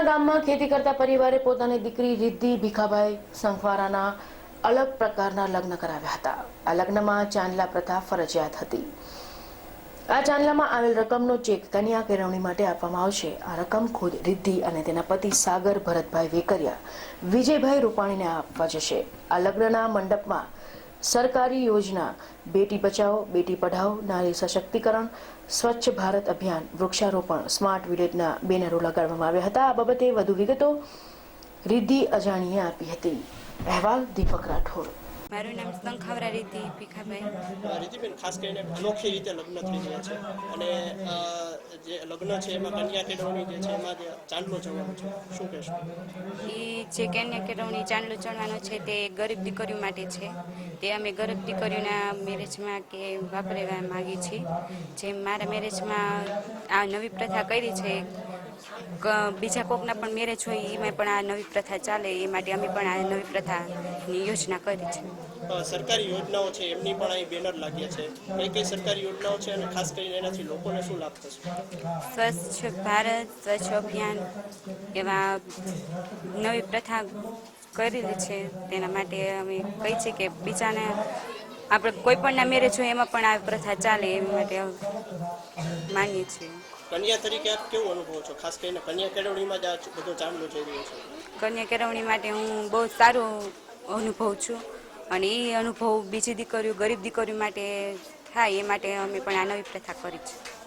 અલગના ગામમાં ખેતી કરતા પરિવારે પોતાની દીકરી રિદ્ધિ, ભીખાભાઈ, સંખવારાના અલગ પ્રકારના લગ્ન કરાવ્યા હતા. આ લગ્નમાં ચાંદલા પ્રથા ફરજિયાત હતી. આ ચાંદલામાં આવેલ રકમનો ચેક કન્યા કેળવણી માટે આપવામાં આવશે. આ રકમ ખુદ રિદ્ધિ અને તેના પતિ સાગર ભરતભાઈ વેકરિયા, વિજયભાઈ રૂપાણીને આપવા જશે. આ લગ્નના મંડપમાં સરકારી યોજના બેટી બચાવો બેટી પઢાઓ નારી સશક્તિકરણ સ્વચ્છ ભારત અભિયાન વૃક્ષારોપણ સ્માર્ટ વિલેજના બેનરો લગાડવામાં આવ્યા હતા. આ બાબતે વધુ વિગતો રિદ્ધિ અજાણીએ આપી હતી. અહેવાલ દીપક રાઠોડ. મારું નામ સંખાવરા રીતિ ભીખાભાઈ. રીતિબેન ખાસ કરીને અનોખી રીતે લગ્ન થઈ ગયા છે. અને જે કન્યા કેળવણી ચાંદલો જવાનો છે એ જે કન્યા કેળવણી, ચાંદલો ચણવાનો છે, તે ગરીબ દીકરીઓ માટે છે. તે અમે ગરીબ દીકરીઓના મેરેજમાં કે વાપરવા માંગીએ છીએ. જેમ મારા મેરેજમાં આ નવી પ્રથા કરી છે બીજા કોકના પણ મેરેજ હોય એમાં પણ આ નવી પ્રથા ચાલે એ માટે અમે પણ આ નવી પ્રથાની યોજના કરી છે. સરકારી યોજનાઓ છે એમની પણ અહીં બેનર લાગ્યા છે. કઈ કઈ સરકારી યોજનાઓ છે અને ખાસ કરીને એનાથી લોકોને શું લાભ થશે? સ્વચ્છ ભારત સ્વચ્છ અભિયાન એવા નવી પ્રથા કરેલી છે તેના માટે અમે કહી છે કે બીજાને આપણે કોઈ પણના મેરેજ હોય એમાં પણ આ પ્રથા ચાલે એ માટે માનીએ છીએ. કન્યા તરીકે આપ કેવું અનુભવો છો ખાસ કરીને કન્યા કેળવણીમાં જ આ બધો ચાંદલો જઈ રહ્યો છે કન્યા કેળવણી માટે હું બહુ સારું અનુભવ છું અને એ અનુભવ બીજી દીકરીઓ ગરીબ દીકરીઓ માટે થાય એ માટે અમે પણ આ નવી પ્રથા કરી છે